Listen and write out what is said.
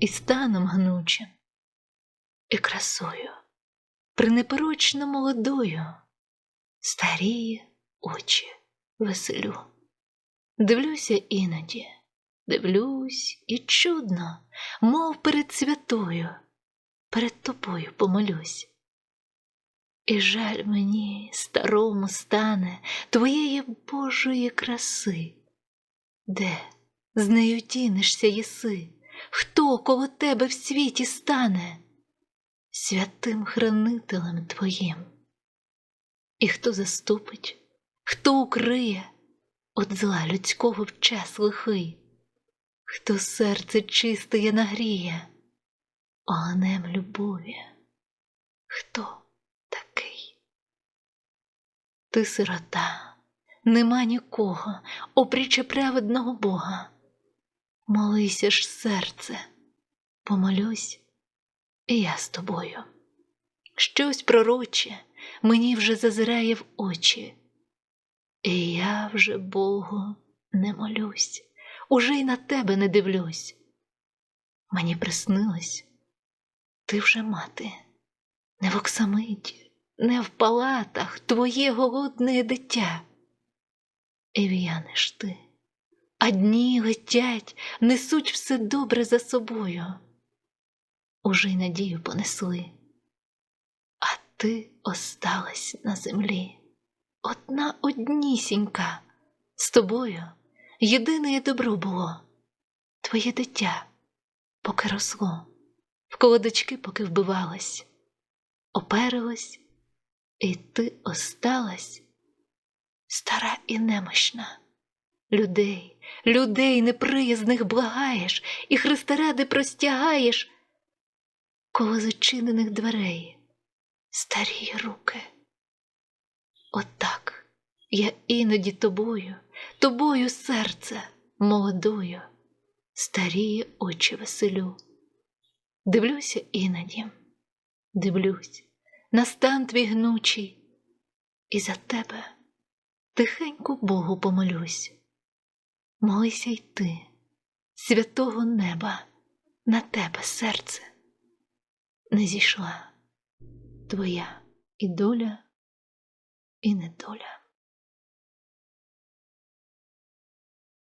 і станом гнучим, і красою, пренепорочно молодою, старіє очі веселю. Дивлюся іноді, дивлюсь, і чудно, мов перед святою, перед тобою помолюсь. І жаль мені, старому стане, твоєї Божої краси, де з нею тінешся єси, хто коло тебе в світі стане, святим хранителем твоїм, і хто заступить, хто укриє от зла людського в час лихий, хто серце чистеє нагріє, огнем любові, хто такий? Ти сирота, нема нікого, опріче праведного Бога. Молися ж, серце, помолюсь, і я з тобою. Щось пророче мені вже зазирає в очі, і я вже Богу не молюсь, уже й на тебе не дивлюсь. Мені приснилось, ти вже мати, не в оксамиті, не в палатах твоє голодне дитя. І в'янеш ти, а дні летять, несуть все добре за собою. Уже й надію понесли, а ти осталась на землі, одна однісінька, з тобою єдине добро було, твоє дитя, поки росло, в колодочки поки вбивалась, оперилась, і ти осталась стара і немощна. Людей, людей неприязних благаєш і Христа ради простягаєш коло зачинених дверей старі руки. Отак я іноді тобою, тобою серце молодою, старіє очі веселю. Дивлюся іноді, дивлюсь на стан твій гнучий, і за тебе тихенько Богу помолюсь. Молися й ти, святого неба, на тебе серце не зійшла твоя і доля, і недоля.